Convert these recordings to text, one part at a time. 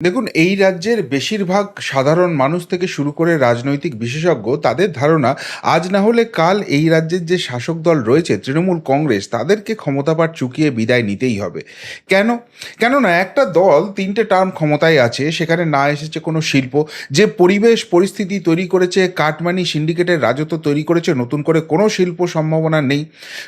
দেখুন, এই রাজ্যের বেশিরভাগ সাধারণ মানুষ থেকে শুরু করে রাজনৈতিক বিশেষজ্ঞ তাদের ধারণা, আজ না হলে কাল এই রাজ্যের যে শাসক দল রয়েছে, তৃণমূল কংগ্রেস, তাদেরকে ক্ষমতাপাঠ চুকিয়ে বিদায় নিতেই হবে। কেন? কেননা একটা দল তিনটে টার্ম ক্ষমতায় আছে, সেখানে না এসেছে কোনো শিল্প। যে পরিবেশ পরিস্থিতি তৈরি করেছে, কাটমানি সিন্ডিকেটের রাজত্ব তৈরি করেছে, নতুন করে কোনো শিল্প সম্ভাবনা নেই।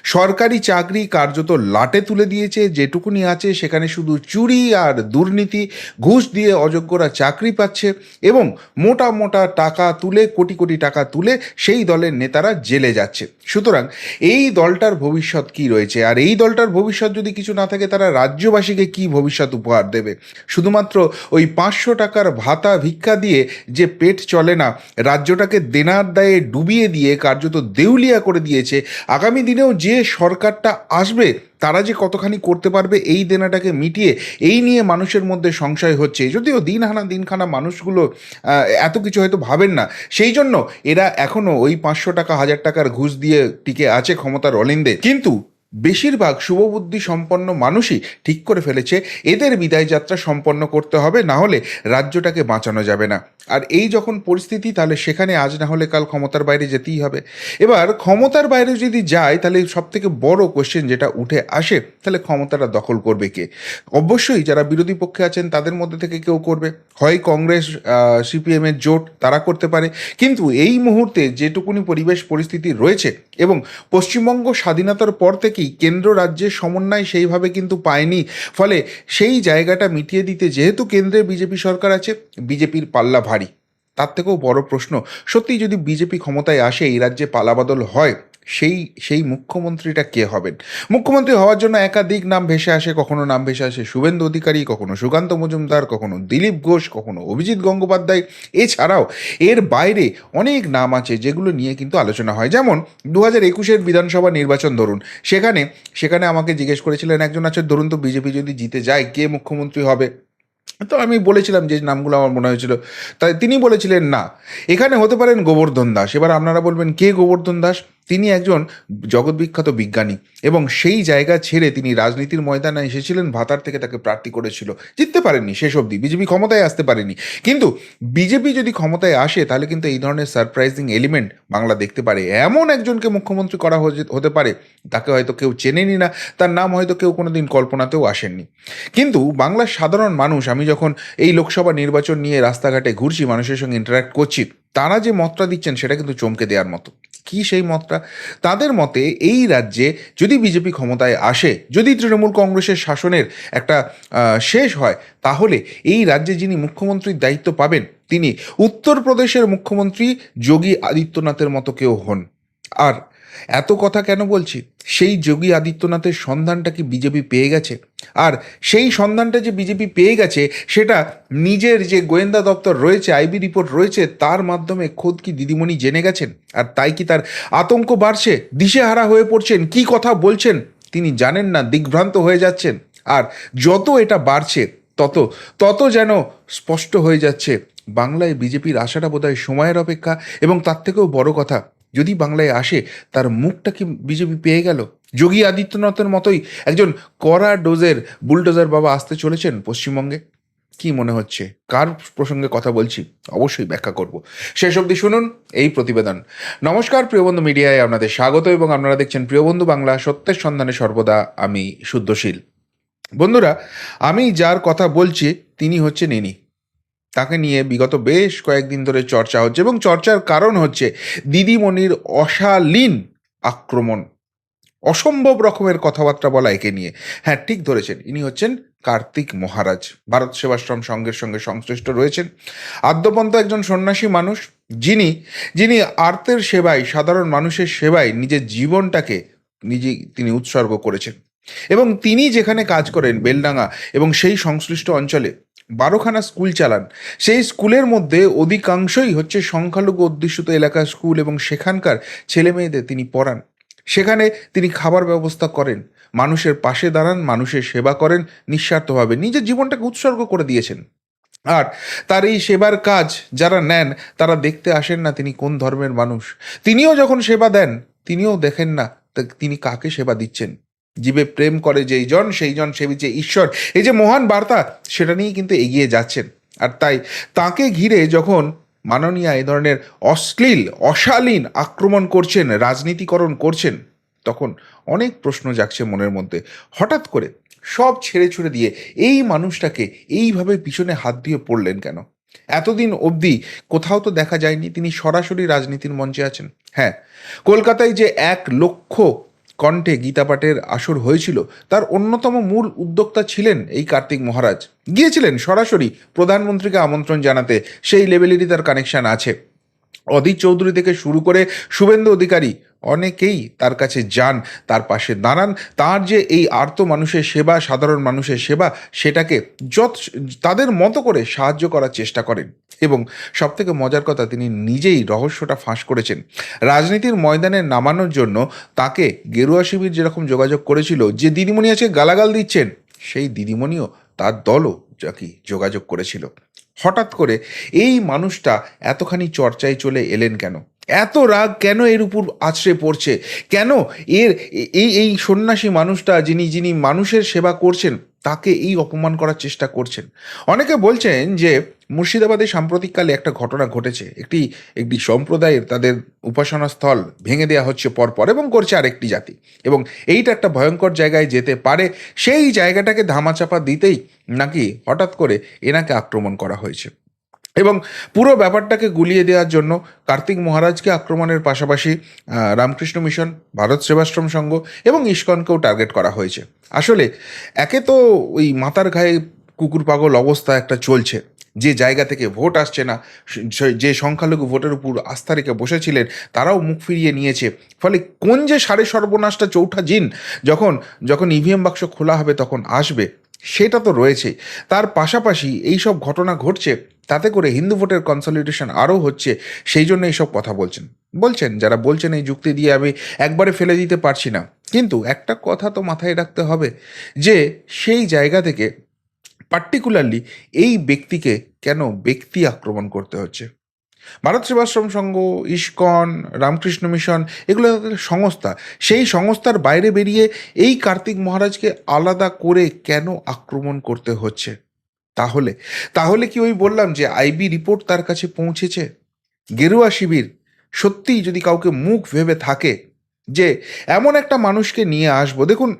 সরকারি চাকরি কার্যত লাটে তুলে দিয়েছে, যেটুকুনি আছে সেখানে শুধু চুরি আর দুর্নীতি, ঘুষ দিয়ে অযোগ্যরা চাকরি পাচ্ছে এবং মোটা মোটা টাকা তুলে, কোটি কোটি টাকা তুলে সেই দলের নেতারা জেলে যাচ্ছে। সুতরাং এই দলটার ভবিষ্যৎ কি রয়েছে? আর এই দলটার ভবিষ্যৎ যদি কিছু না থাকে, তারা রাজ্যবাসীকে কি ভবিষ্যৎ উপহার দেবে? শুধুমাত্র ওই পাঁচশো টাকার ভাতা ভিক্ষা দিয়ে যে পেট চলে না, রাজ্যটাকে দেনার দায়ে ডুবিয়ে দিয়ে, কার্যত দেউলিয়া করে দিয়েছে, আগামী দিনেও যে সরকারটা আসবে তারা যে কতখানি করতে পারবে এই দেনাটাকে মিটিয়ে, এই নিয়ে মানুষের মধ্যে সংশয় হচ্ছে। যদিও দিন হানা দিনখানা মানুষগুলো এত কিছু হয়তো ভাবেন না। সেই জন্য এরা এখনও ওই পাঁচশো টাকা, হাজার টাকার ঘুষ দিয়ে টিকে আছে ক্ষমতার অলিন্দে। কিন্তু বেশিরভাগ শুভবুদ্ধি সম্পন্ন মানুষই ঠিক করে ফেলেছে, এদের বিদায় যাত্রা সম্পন্ন করতে হবে, না হলে রাজ্যটাকে বাঁচানো যাবে না। আর এই যখন পরিস্থিতি, তাহলে সেখানে আজ না হলে কাল ক্ষমতার বাইরে যেতেই হবে। এবার ক্ষমতার বাইরে যদি যায় তাহলে সব থেকে বড় কোশ্চেন যেটা উঠে আসে, তাহলে ক্ষমতাটা দখল করবে কে? অবশ্যই যারা বিরোধী পক্ষে আছেন, তাদের মধ্যে থেকে কেউ করবে। হয় কংগ্রেস সিপিএমের জোট, তারা করতে পারে। কিন্তু এই মুহূর্তে যেটুকুনি পরিবেশ পরিস্থিতি রয়েছে এবং পশ্চিমবঙ্গ স্বাধীনতার পর থেকেই কেন্দ্র রাজ্যের সমন্বয় সেইভাবে কিন্তু পায়নি। ফলে সেই জায়গাটা মিটিয়ে দিতে যেহেতু কেন্দ্রে বিজেপি সরকার আছে, বিজেপির পাল্লা ভারী। তার থেকেও বড় প্রশ্ন সত্যি যদি বিজেপি ক্ষমতায় আসে, এই রাজ্যে পালাবদল হয়, সেই সেই মুখ্যমন্ত্রীটা কে হবেন? মুখ্যমন্ত্রী হওয়ার জন্য একাধিক নাম ভেসে আসে, কখনো নাম ভেসে আসে শুভেন্দু অধিকারী, কখনো সুকান্ত মজুমদার, কখনো দিলীপ ঘোষ, কখনো অভিজিৎ গঙ্গোপাধ্যায়। এছাড়াও এর বাইরে অনেক নাম আছে যেগুলো নিয়ে কিন্তু আলোচনা হয়। যেমন দু হাজার একুশের বিধানসভা নির্বাচন ধরুন, সেখানে সেখানে আমাকে জিজ্ঞেস করেছিলেন, একজন আছে ধরুন তো বিজেপি যদি জিতে যায়, কে মুখ্যমন্ত্রী হবে? তো আমি বলেছিলাম যে নামগুলো আমার মনে হয়েছিল। তাই তিনি বলেছিলেন, না, এখানে হতে পারেন গোবর্ধন দাস। এবার আপনারা বলবেন, কে গোবর্ধন দাস? তিনি একজন জগৎবিখ্যাত বিজ্ঞানী এবং সেই জায়গা ছেড়ে তিনি রাজনীতির ময়দানে এসেছিলেন, ভাতার থেকে তাকে প্রার্থী করেছিল। জিততে পারেননি শেষ অবধি, বিজেপি ক্ষমতায় আসতে পারেনি। কিন্তু বিজেপি যদি ক্ষমতায় আসে, তাহলে কিন্তু এই ধরনের সারপ্রাইজিং এলিমেন্ট বাংলা দেখতে পারে। এমন একজনকে মুখ্যমন্ত্রী করা হতে পারে, তাকে হয়তো কেউ চেনেনি না, তার নাম হয়তো কেউ কোনো দিন কল্পনাতেও আসেননি। কিন্তু বাংলার সাধারণ মানুষ, আমি যখন এই লোকসভা নির্বাচন নিয়ে রাস্তাঘাটে ঘুরছি, মানুষের সঙ্গে ইন্টারাক্ট করছি, তারা যে মতটা দিচ্ছেন, সেটা কিন্তু চমকে দেওয়ার মতো। কি সেই মতটা? তাদের মতে এই রাজ্যে যদি বিজেপি ক্ষমতায় আসে, যদি তৃণমূল কংগ্রেসের শাসনের একটা শেষ হয়, তাহলে এই রাজ্যে যিনি মুখ্যমন্ত্রীর দায়িত্ব পাবেন, তিনি উত্তরপ্রদেশের মুখ্যমন্ত্রী যোগী আদিত্যনাথের মতো কেউ হন। আর এত কথা কেন বলছি? সেই যোগী আদিত্যনাথের সন্ধানটা কি বিজেপি পেয়ে গেছে? আর সেই সন্ধানটা যে বিজেপি পেয়ে গেছে, সেটা নিজের যে গোয়েন্দা দপ্তর রয়েছে, আইবি রিপোর্ট রয়েছে, তার মাধ্যমে খোদ কি দিদিমণি জেনে গেছেন? আর তাই কি তার আতঙ্ক বাড়ছে? দিশেহারা হয়ে পড়ছেন? কি কথা বলছেন? তিনি জানেন না, দিগ্ভ্রান্ত হয়ে যাচ্ছেন। আর যত এটা বাড়ছে, তত তত যেন স্পষ্ট হয়ে যাচ্ছে। বাংলায় বিজেপির আশাটা বোধহয় সময়ের অপেক্ষা এবং তার থেকেও বড় কথা যদি বাংলায় আসে, তার মুখটা কি বিজেপি পেয়ে গেল? যোগী আদিত্যনাথের মতোই একজন কড়া ডোজের বুলডোজার বাবা আসতে চলেছেন পশ্চিমবঙ্গে? কি মনে হচ্ছে? কার প্রসঙ্গে কথা বলছি? অবশ্যই ব্যাখ্যা করব। শেষ অবধি শুনুন এই প্রতিবেদন। নমস্কার, প্রিয়বন্ধু মিডিয়ায় আপনাদের স্বাগত এবং আপনারা দেখছেন প্রিয়বন্ধু বাংলা, সত্যের সন্ধানে সর্বদা আমি শুদ্ধশীল। বন্ধুরা, আমি যার কথা বলছি, তিনি হচ্ছেন ইনি। তাকে নিয়ে বিগত বেশ কয়েকদিন ধরে চর্চা হচ্ছে এবং চর্চার কারণ হচ্ছে দিদিমণির অশালীন আক্রমণ। অসম্ভব রকমের কথাবার্তা বলা একে নিয়ে। হ্যাঁ ঠিক ধরেছেন। ইনি হচ্ছেন কার্তিক মহারাজ। ভারত সেবাশ্রম সংঘের সঙ্গে সংশ্লিষ্ট রয়েছেন। আদ্যপন্ত একজন সন্ন্যাসী মানুষ। যিনি যিনি আর্তের সেবায়, সাধারণ মানুষের সেবায় নিজের জীবনটাকে নিজে তিনি উৎসর্গ করেছেন। এবং তিনি যেখানে কাজ করেন, বেলডাঙ্গা এবং সেই সংশ্লিষ্ট অঞ্চলে বারোখানা স্কুল চালান। সেই স্কুলের মধ্যে অধিকাংশই হচ্ছে সংখ্যালঘু অধ্যুষিত এলাকার স্কুল এবং সেখানকার ছেলে মেয়েদের তিনি পড়ান। সেখানে তিনি খাবার ব্যবস্থা করেন, মানুষের পাশে দাঁড়ান, মানুষের সেবা করেন, নিঃস্বার্থভাবে নিজের জীবনটাকে উৎসর্গ করে দিয়েছেন। আর তার এই সেবার কাজ যারা নেন, তারা দেখতে আসেন না তিনি কোন ধর্মের মানুষ। তিনিও যখন সেবা দেন, তিনিও দেখেন না তিনি কাকে সেবা দিচ্ছেন। জীবে প্রেম করে যেই জন, সেই জন সেবিছে ঈশ্বর। এই যে মহান বার্তা, সেটা নিয়েই কিন্তু এগিয়ে যাচ্ছেন। আর তাই তাকে ঘিরে যখন মাননীয়া এই ধরনের অশ্লীল, অশালীন আক্রমণ করছেন, রাজনীতিকরণ করছেন, তখন অনেক প্রশ্ন জাগছে মনের মধ্যে। হঠাৎ করে সব ছেড়ে ছুড়ে দিয়ে এই মানুষটাকে এইভাবে পিছনে হাত দিয়ে পড়লেন কেন? এতদিন অবধি কোথাও তো দেখা যায়নি, তিনি সরাসরি রাজনীতির মঞ্চে আছেন। হ্যাঁ কলকাতায় যে এক লক্ষ কণ্ঠে গীতাপাঠের আসর হয়েছিল, তার অন্যতম মূল উদ্যোক্তা ছিলেন এই কার্তিক মহারাজ। গিয়েছিলেন সরাসরি প্রধানমন্ত্রীকে আমন্ত্রণ জানাতে, সেই লেভেলেরই তার কানেকশন আছে। অধীর চৌধুরী থেকে শুরু করে শুভেন্দু অধিকারী অনেকেই তার কাছে যান, তার পাশে দাঁড়ান। তার যে এই আর্ত মানুষের সেবা, সাধারণ মানুষের সেবা, সেটাকে যত, তাদের মতো করে সাহায্য করার চেষ্টা করেন। এবং সবথেকে মজার কথা, তিনি নিজেই রহস্যটা ফাঁস করেছেন। রাজনীতির ময়দানে নামানোর জন্য তাকে গেরুয়া শিবির যেরকম যোগাযোগ করেছিল, যে দিদিমণি আজকে গালাগাল দিচ্ছেন, সেই দিদিমণিও তার দলও যাকে যোগাযোগ করেছিল। হঠাৎ করে এই মানুষটা এতখানি চর্চায় চলে এলেন কেন? এত রাগ কেন এর উপর আছড়ে পড়ছে? কেন এর এই এই সন্ন্যাসী মানুষটা যিনি যিনি মানুষের সেবা করছেন, তাকে এই অপমান করার চেষ্টা করছেন? অনেকে বলছেন যে মুর্শিদাবাদে সাম্প্রতিককালে একটা ঘটনা ঘটেছে। একটি একটি সম্প্রদায়ের তাদের উপাসনা স্থল ভেঙে দেওয়া হচ্ছে পরপর এবং করছে আরেকটি জাতি। এবং এইটা একটা ভয়ঙ্কর জায়গায় যেতে পারে। সেই জায়গাটাকে ধামাচাপা দিতেই নাকি হঠাৎ করে এনাকে আক্রমণ করা হয়েছে। এবং পুরো ব্যাপারটাকে গুলিয়ে দেওয়ার জন্য কার্তিক মহারাজকে আক্রমণের পাশাপাশি রামকৃষ্ণ মিশন, ভারত সেবাশ্রম সংঘ এবং ইস্কনকেও টার্গেট করা হয়েছে। আসলে একে তো ওই মাথার ঘায়ে কুকুর পাগল অবস্থা একটা চলছে। যে জায়গা থেকে ভোট আসছে না যে সংখ্যালঘু ভোটের উপর আস্থা রেখে বসেছিলেন, তারাও মুখ ফিরিয়ে নিয়েছে। ফলে কোন যে সাড়ে সর্বনাশটা চৌঠা জিন যখন যখন ইভিএম বাক্স খোলা হবে তখন আসবে সেটা তো রয়েছে তার পাশাপাশি এই সব ঘটনা ঘটছে, তাতে করে হিন্দু ভোটের কনসলিডেশন আরও হচ্ছে, সেই জন্য এইসব কথা বলছেন। বলছেন, যারা বলছেন এই যুক্তি দিয়ে আমি একবারে ফেলে দিতে পারছি না। কিন্তু একটা কথা তো মাথায় রাখতে হবে, যে সেই জায়গা থেকে পার্টিকুলারলি এই ব্যক্তিকে কেন ব্যক্তি আক্রমণ করতে হচ্ছে? ভারত সেবাশ্রম সংঘ, ইস্কন, রামকৃষ্ণ মিশন, এগুলো সংস্থা। সেই সংস্থার বাইরে বেরিয়ে এই কার্তিক মহারাজকে আলাদা করে কেন আক্রমণ করতে হচ্ছে? তাহলে তাহলে কি ওই বললাম যে আইবি রিপোর্ট তার কাছে পৌঁছেছে? গেরুয়া শিবির, সত্যিই যদি কাউকে মুখ ভেবে থাকে যে এমন একটা মানুষকে নিয়ে আসব। দেখুন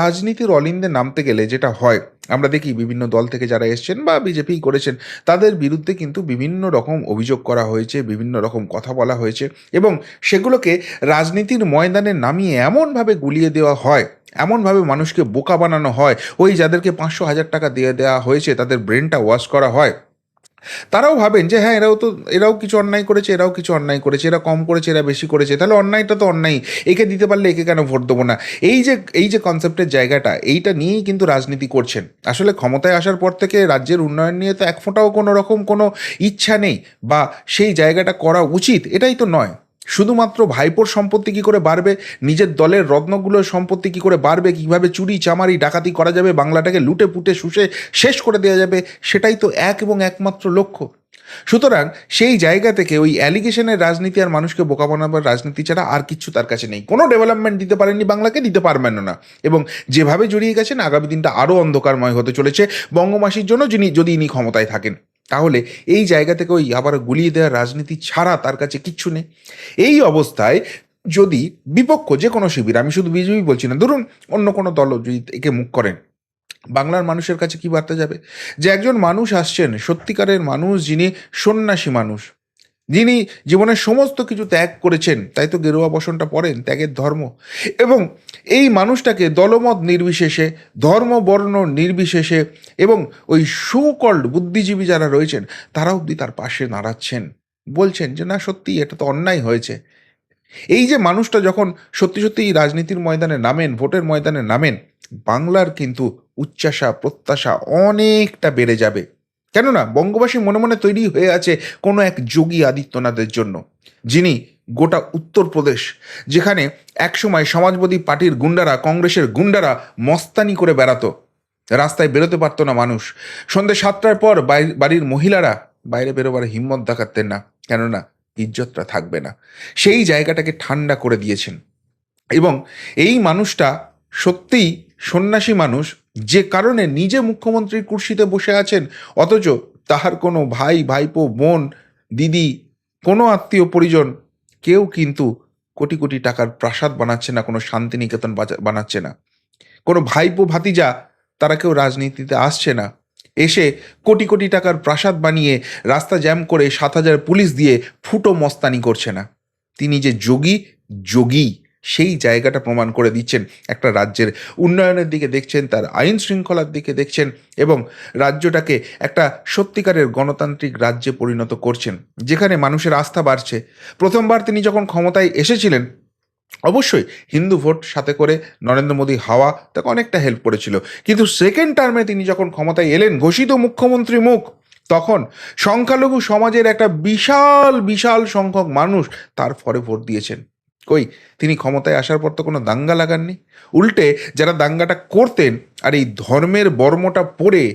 রাজনীতির অলিন্দে নামতে গেলে যেটা হয়, আমরা দেখি বিভিন্ন দল থেকে যারা এসছেন বা বিজেপি করেছেন, তাদের বিরুদ্ধে কিন্তু বিভিন্ন রকম অভিযোগ করা হয়েছে, বিভিন্ন রকম কথা বলা হয়েছে এবং সেগুলোকে রাজনীতির ময়দানে নামিয়ে এমনভাবে গুলিয়ে দেওয়া হয়, এমনভাবে মানুষকে বোকা বানানো হয়। ওই যাদেরকে পাঁচশো হাজার টাকা দিয়ে দেওয়া হয়েছে, তাদের ব্রেনটা ওয়াশ করা হয়। তারাও ভাবেন যে হ্যাঁ এরাও তো, এরাও কিছু অন্যায় করেছে, এরাও কিছু অন্যায় করেছে, এরা কম করেছে, এরা বেশি করেছে, তাহলে অন্যায়টা তো অন্যায় একে দিতে পারলে একে কেন ভোট দেবো না? এই যে এই যে কনসেপ্টের জায়গাটা, এইটা নিয়েই কিন্তু রাজনীতি করছেন। আসলে ক্ষমতায় আসার পর থেকে রাজ্যের উন্নয়ন নিয়ে তো এক ফোঁটাও কোনো রকম কোনো ইচ্ছা নেই, বা সেই জায়গাটা করা উচিত, এটাই তো নয়। শুধুমাত্র ভাইপোর সম্পত্তি কী করে বাড়বে? নিজের দলের রত্নগুলোর সম্পত্তি কী করে বাড়বে? কীভাবে চুরি, চামারি, ডাকাতি করা যাবে? বাংলাটাকে লুটে পুটে, শুষে, শেষ করে দেওয়া যাবে? সেটাই তো এক এবং একমাত্র লক্ষ্য। সুতরাং সেই জায়গা থেকে ওই অ্যালিগেশনের রাজনীতি আর মানুষকে বোকা বানাবার রাজনীতি ছাড়া আর কিছু তার কাছে নেই। কোনো ডেভেলপমেন্ট দিতে পারেননি বাংলাকে, দিতে পারবেন না। এবং যেভাবে জড়িয়ে গেছেন, আগামী দিনটা আরও অন্ধকারময় হতে চলেছে। বঙ্গমাসির জন্য যিনি, যদি ইনি ক্ষমতায় থাকেন। তাহলে এই জায়গা থেকে ওই আবার গুলিয়ে দেওয়ার রাজনীতি ছাড়া তার কাছে কিচ্ছু নেই। এই অবস্থায় যদি বিপক্ষ যে কোনো শিবির, আমি শুধু বিজেপি বলছি না, ধরুন অন্য কোনো দল যদি একে মুখ করেন, বাংলার মানুষের কাছে কি বার্তা যাবে? যে একজন মানুষ আসছেন, সত্যিকারের মানুষ যিনি সন্ন্যাসী মানুষ যিনি জীবনের সমস্ত কিছু ত্যাগ করেছেন, তাই তো গেরুয়া বসনটা পড়েন ত্যাগের ধর্ম। এবং এই মানুষটাকে দলমত নির্বিশেষে ধর্ম বর্ণ নির্বিশেষে এবং ওই সুকল্ড বুদ্ধিজীবী যারা রয়েছেন, তারা অবধি তার পাশে দাঁড়াচ্ছেন। বলছেন যে, না, সত্যি এটা তো অন্যায় হয়েছে। এই যে মানুষটা যখন সত্যি সত্যি রাজনীতির ময়দানে নামেন, ভোটের ময়দানে নামেন, বাংলার কিন্তু উচ্চাসা প্রত্যাশা অনেকটা বেড়ে যাবে। কেননা বঙ্গবাসী মনে মনে তৈরি হয়ে আছে কোনো এক যোগী আদিত্যনাথের জন্য, যিনি গোটা উত্তরপ্রদেশ, যেখানে একসময় সমাজবাদী পার্টির গুন্ডারা, কংগ্রেসের গুন্ডারা মস্তানি করে বেড়াতো, রাস্তায় বেরোতে পারতো না মানুষ। সন্ধ্যে সাতটার পর বাড়ি- বাড়ির মহিলারা বাইরে বেরোবার হিম্মত দেখাতেন না, কেননা ইজ্জতটা থাকবে না। সেই জায়গাটাকে ঠান্ডা করে দিয়েছেন। এবং এই মানুষটা সত্যিই সন্ন্যাসী মানুষ যে কারণে নিজে মুখ্যমন্ত্রীর কুর্সিতে বসে আছেন, অথচ তাহার কোনো ভাই, ভাইপো, বোন, দিদি, কোনো আত্মীয়, পরিজন কেউ কিন্তু কোটি কোটি টাকার প্রাসাদ বানাচ্ছে না, কোনো শান্তিনিকেতন বানাচ্ছে না। কোনো ভাইপো, ভাতিজা তারা কেউ রাজনীতিতে আসছে না। এসে কোটি কোটি টাকার প্রাসাদ বানিয়ে রাস্তা জ্যাম করে সাত হাজার পুলিশ দিয়ে ফুটো মস্তানি করছে না। তিনি যে যোগী যোগী। সেই জায়গাটা প্রমাণ করে দিচ্ছেন। একটা রাজ্যের উন্নয়নের দিকে দেখছেন, তার আইন শৃঙ্খলার দিকে দেখছেন এবং রাজ্যটাকে একটা সত্যিকারের গণতান্ত্রিক রাজ্যে পরিণত করছেন, যেখানে মানুষের আস্থা বাড়ছে। প্রথমবার তিনি যখন ক্ষমতায় এসেছিলেন, অবশ্যই হিন্দু ভোট সাথে করে নরেন্দ্র মোদী হাওয়া তাকে অনেকটা হেল্প করেছিল। কিন্তু সেকেন্ড টার্মে তিনি যখন ক্ষমতায় এলেন, ঘোষিত মুখ্যমন্ত্রী মুখ, তখন সংখ্যালঘু সমাজের একটা বিশাল বিশাল সংখ্যক মানুষ তার ফরে ভোট দিয়েছেন। কই? তিনি ক্ষমতায় আসার পর তো কোনো দাঙ্গা লাগাননি? উল্টে যারা দাঙ্গাটা করতেন আর এই ধর্মের বর্মটা পড়ে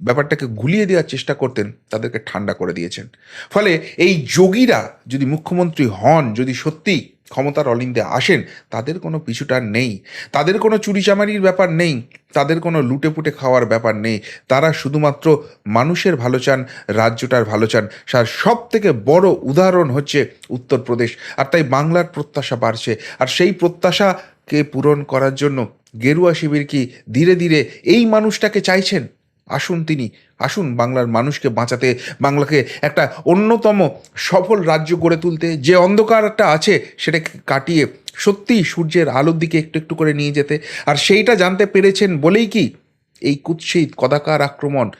ব্যাপারটাকে গুলিয়ে দেওয়ার চেষ্টা করতেন, তাদেরকে ঠান্ডা করে দিয়েছেন। ফলে এই যোগীরা যদি মুখ্যমন্ত্রী হন, যদি সত্যি ক্ষমতার অলিন্দে আসেন, তাদের কোনো পিছুটার নেই। তাদের কোনো চুরিচামারির ব্যাপার নেই, তাদের কোনো লুটে পুটে খাওয়ার ব্যাপার নেই। তারা শুধুমাত্র মানুষের ভালো চান, রাজ্যটার ভালো চান। তার সব থেকে বড় উদাহরণ হচ্ছে উত্তরপ্রদেশ। আর তাই বাংলার প্রত্যাশা বাড়ছে। আর সেই প্রত্যাশাকে পূরণ করার জন্য গেরুয়া শিবির কি ধীরে ধীরে এই মানুষটাকে চাইছেন? আসুন তিনি, আসুন বাংলার মানুষকে বাঁচাতে, বাংলাকে একটা অন্যতম সফল রাজ্য গড়ে তুলতে। যে অন্ধকারটা আছে সেটাকে কাটিয়ে সত্যিই সূর্যের আলোর দিকে একটু একটু করে নিয়ে যেতে। আর সেইটা জানতে পেরেছেন বলেই কি? এই কুৎসিত কদাকার আক্রমণ,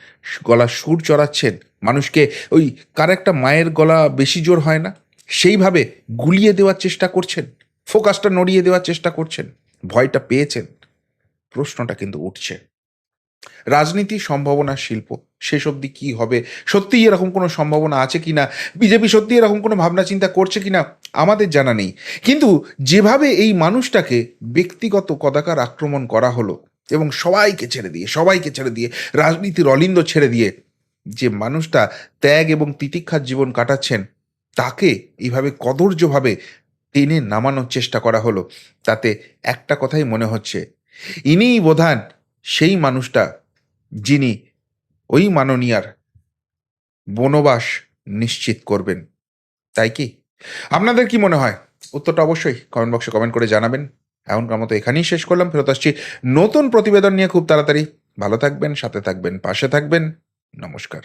গলা সুর চড়াচ্ছেন, মানুষকে ওই কার একটা মায়ের গলা বেশি জোর হয় না? সেইভাবে গুলিয়ে দেওয়ার চেষ্টা করছেন, ফোকাসটা নড়িয়ে দেওয়ার চেষ্টা করছেন, ভয়টা পেয়েছেন। প্রশ্নটা কিন্তু উঠছে। রাজনীতি সম্ভাবনা শিল্প, শেষ অবধি কী হবে? সত্যিই এরকম কোনো সম্ভাবনা আছে কি না? বিজেপি সত্যি এরকম কোনো ভাবনা চিন্তা করছে কি না? আমাদের জানা নেই। কিন্তু যেভাবে এই মানুষটাকে ব্যক্তিগত কদাকার আক্রমণ করা হলো এবং সবাইকে ছেড়ে দিয়ে, সবাইকে ছেড়ে দিয়ে, রাজনীতির অলিন্দ ছেড়ে দিয়ে যে মানুষটা ত্যাগ এবং তিতিক্ষার জীবন কাটাচ্ছেন, তাকে এইভাবে কদর্যভাবে টেনে নামানোর চেষ্টা করা হলো, তাতে একটা কথাই মনে হচ্ছে। ইনিই বোধান সেই মানুষটা যিনি ওই মাননীয়ার বনবাস নিশ্চিত করবেন। তাই কি? আপনাদের কি মনে হয়? উত্তরটা অবশ্যই কমেন্ট বক্সে কমেন্ট করে জানাবেন। এমনকার মতো এখানেই শেষ করলাম। ফেরত আসছি নতুন প্রতিবেদন নিয়ে খুব তাড়াতাড়ি। ভালো থাকবেন, সাথে থাকবেন, পাশে থাকবেন। নমস্কার।